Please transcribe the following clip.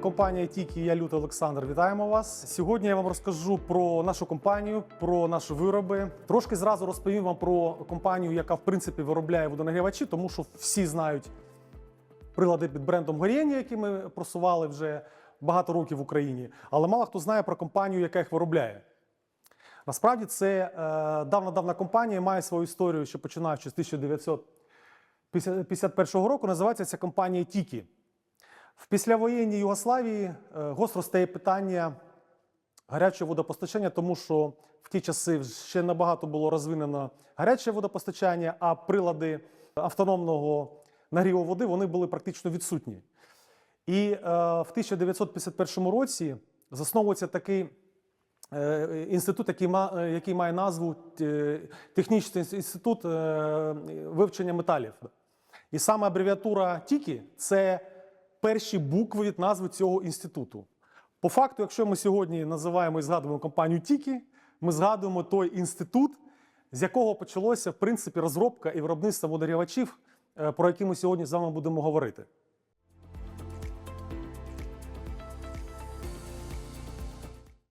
Компанія Тікі, я Лютий Олександр. Вітаємо вас. Сьогодні я вам розкажу про нашу компанію, про наші вироби. Трошки зразу розповім вам про компанію, яка в принципі виробляє водонагрівачі, тому що всі знають прилади під брендом горіння, які ми просували вже багато років в Україні. Але мало хто знає про компанію, яка їх виробляє. Насправді це е, давна-давна компанія, має свою історію, що починаючи з 1951 року. Називається ця компанія Тікі. В післявоєнній Югославії е, гостро стає питання гарячого водопостачання, тому що в ті часи ще набагато було розвинено гаряче водопостачання, а прилади автономного нагріву води вони були практично відсутні. І е, в 1951 році засновується такий е, інститут, який, ма, який має назву Технічний інститут вивчення металів. І саме абревіатура ТІКІ це перші букви від назви цього інституту. По факту, якщо ми сьогодні називаємо і згадуємо компанію Тікі, ми згадуємо той інститут, з якого почалося в принципі розробка і виробництво водорівачів, е, про які ми сьогодні з вами будемо говорити.